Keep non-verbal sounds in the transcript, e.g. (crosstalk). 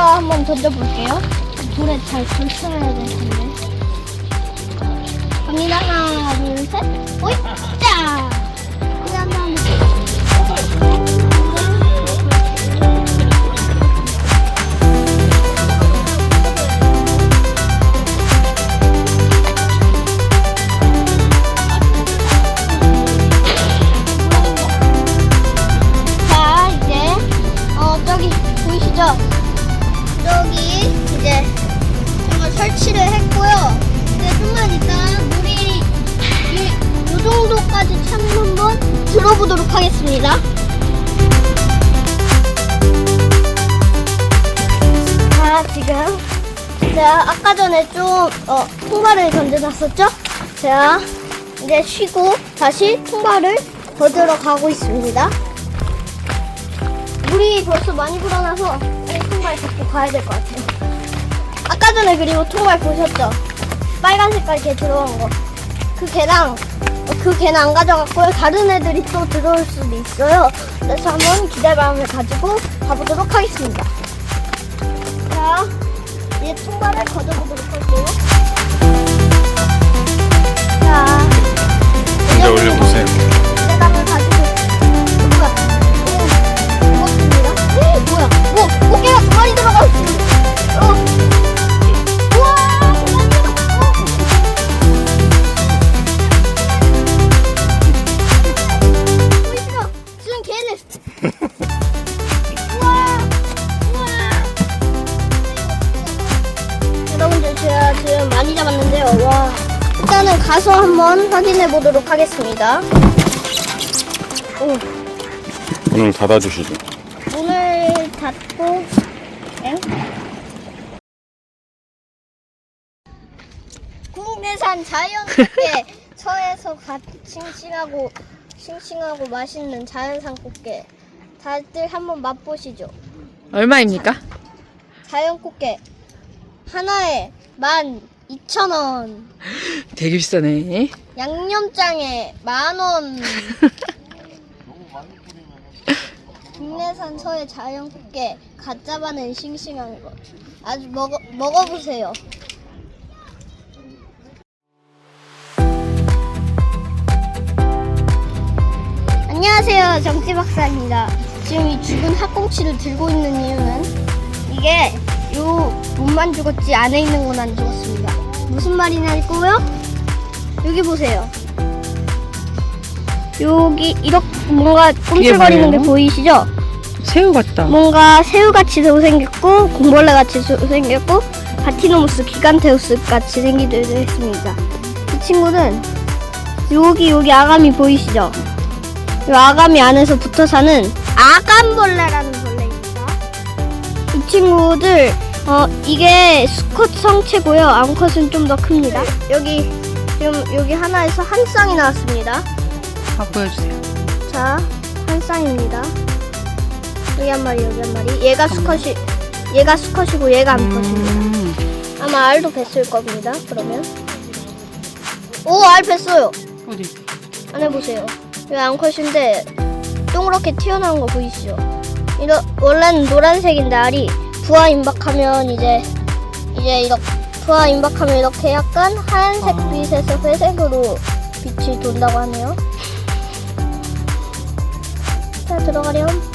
제가 한번 던져볼게요. 돌에 잘 걸쳐야 될 텐데. 갑니다. 하나, 둘, 셋. 오이! 정도까지 차면 한번 들어보도록 하겠습니다. 자, 지금, 제가 아까 전에 좀, 어, 통발을 던져놨었죠? 자, 이제 쉬고 다시 통발을 걷으러 가고 있습니다. 물이 벌써 많이 불어나서 통발 잡고 가야 될 것 같아요. 아까 전에 그리고 통발 보셨죠? 빨간 색깔 개 들어간 거. 그 개랑 어, 그 개는 안 가져갔고요. 다른 애들이 또 들어올 수도 있어요. 그래서 한번 기대감을 가지고 가보도록 하겠습니다. 자, 이제 통발을 걷어보도록 할게요. 제가 지금 많이 잡았는데요. 와. 일단은 가서 한번 확인해 보도록 하겠습니다. 오. 문을 닫아주시죠. 문을 닫고 엥? 국내산 자연꽃게 (laughs) 서해서 갓 싱싱하고 싱싱하고 맛있는 자연산 꽃게 다들 한번 맛보시죠 얼마입니까? 자연꽃게 하나에 12,000원. 되게 비싸네. 양념장에 만 원. (laughs) 국내산 서해 자연 꽃게 갓 잡아낸 싱싱한 거 아주 먹어, 먹어보세요. 안녕하세요. 정지 박사입니다. 지금 이 죽은 학꽁치를 들고 있는 이유는 이게 요 몸만 죽었지 안에 있는 건 안 죽었습니다 무슨 말이냐고요? 여기 보세요 여기 이렇게 뭔가 꿈틀거리는 게 뭐예요? 보이시죠? 새우 같다. 뭔가 새우같이도 생겼고 공벌레같이도 생겼고 바티노무스 기간테우스 같이 생기도 했습니다. 이 친구는 여기 여기 아가미 보이시죠? 이 아가미 안에서 붙어 사는 아감벌레라는 친구들 어 이게 수컷 성체고요. 암컷은 좀 더 큽니다. 여기 지금 여기 하나에서 한 쌍이 나왔습니다. 아, 보여주세요. 자, 한 쌍입니다. 여기 한 마리, 여기 한 마리. 얘가 수컷이, 얘가 수컷이고 얘가 암컷입니다. 음, 아마 알도 뱄을 겁니다. 그러면. 오, 알 뱄어요. 어디? 안에 보세요. 여기 암컷인데 동그랗게 튀어나온 거 보이시죠? 이러, 원래는 노란색인데 알이 부화 임박하면 이제 이제 이렇게 부화 임박하면 이렇게 약간 하얀색 빛에서 회색으로 빛이 돈다고 하네요. 자 들어가렴.